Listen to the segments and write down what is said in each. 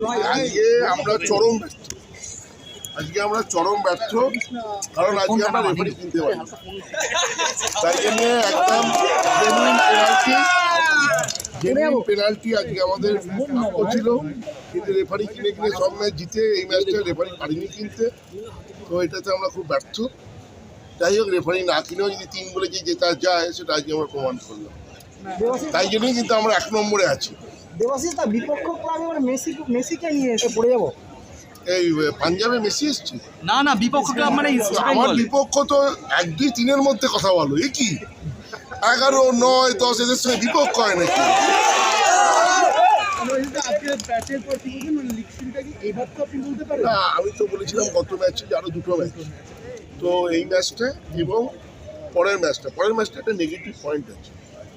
আজকে আমরা চরম ব্যর্থ আজকে আমরা চরম ব্যর্থ কারণ আজকে আমরা রেফারি কিনতে পারি তাই জন্য একদম জেনুইন পেনাল্টি জেনুইন পেনাল্টি আজকে আমাদের ছিল। কিন্তু রেফারি কিনে কিনে সব ম্যাচ জিতে এই ম্যাচটা রেফারি পারিনি কিনতে। তো এটাতে আমরা খুব ব্যর্থ। যাই হোক রেফারি না কিনেও যদি তিন বলে যে জেতা যায় সেটা আজকে আমরা প্রমাণ করলাম। তাই জন্যই কিন্তু আমরা এক নম্বরে আছি। দেবাশিস দা বিপক্ষ ক্লাবে এবার মেসি মেসিকে নিয়ে এসে পড়ে যাব। এই পাঞ্জাবে মেসি এসছে? না না বিপক্ষ ক্লাব মানে আমার বিপক্ষ তো এক দুই তিনের মধ্যে কথা বলো এ কি? এগারো নয় দশ এদের সঙ্গে বিপক্ষ হয় নাকি? না আমি তো বলেছিলাম গত ম্যাচে যে আরও দুটো ম্যাচ তো এই ম্যাচটা এবং পরের ম্যাচটা পরের ম্যাচটা একটা নেগেটিভ পয়েন্ট আছে।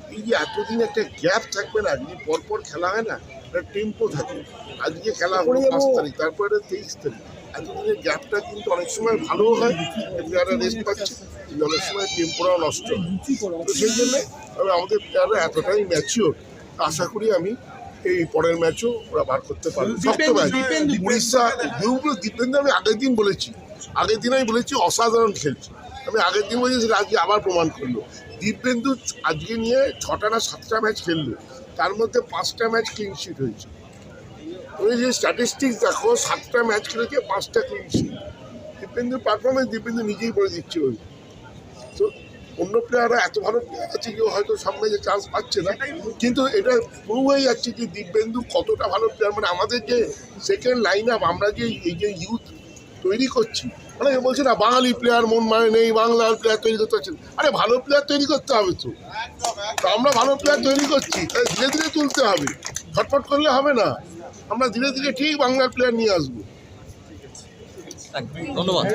এই যে এতদিন একটা গ্যাপ থাকবে না যদি পরপর খেলা হয় না একটা টেম্পো থাকে আজকে খেলা হলো পাঁচ তারিখ তারপরে তেইশ তারিখ এতদিনের গ্যাপটা কিন্তু অনেক সময় ভালো হয় প্লেয়াররা রেস্ট পাচ্ছে কিন্তু অনেক সময় টেম্পোরাও নষ্ট হয় তো সেই জন্য আমাদের প্লেয়াররা এতটাই ম্যাচিওর আশা করি আমি এই পরের ম্যাচও ওরা বার করতে পারবে শক্ত ম্যাচ উড়িষ্যা দীপেন্দ্র আমি আগের দিন বলেছি আগের দিন আমি বলেছি অসাধারণ খেলছে আমি আগের দিন বলেছি আজকে আবার প্রমাণ করল। দীপেন্দু আজকে নিয়ে ছটা না সাতটা ম্যাচ খেললো। তার মধ্যে পাঁচটা ম্যাচ ক্লিন শিট হয়েছে। তুমি যে স্ট্যাটিস্টিক্স দেখো, সাতটা ম্যাচ খেলেছে, পাঁচটা ক্লিন শিট দীপেন্দুর পারফরমেন্স দীপেন্দু নিজেই বলে দিচ্ছে ওই। তো অন্য প্লেয়াররা এত ভালো প্লেয়ার আছে কেউ হয়তো সামনে যে চান্স পাচ্ছে না। কিন্তু এটা প্রুভ হয়ে যাচ্ছে যে দিব্যেন্দু কতটা ভালো প্লেয়ার মানে আমাদের যে সেকেন্ড লাইন আপ আমরা যে এই যে ইউথ তৈরি করছি। মানে বলছে, না, বাঙালি প্লেয়ার মন মানে নেই বাংলার প্লেয়ার তৈরি করতে পারছেন আরে, ভালো প্লেয়ার তৈরি করতে হবে তো। আমরা ভালো প্লেয়ার তৈরি করছি তাই ধীরে ধীরে তুলতে হবে। ফটফট করলে হবে না। আমরা ধীরে ধীরে ঠিক বাংলার প্লেয়ার নিয়ে আসব। ধন্যবাদ।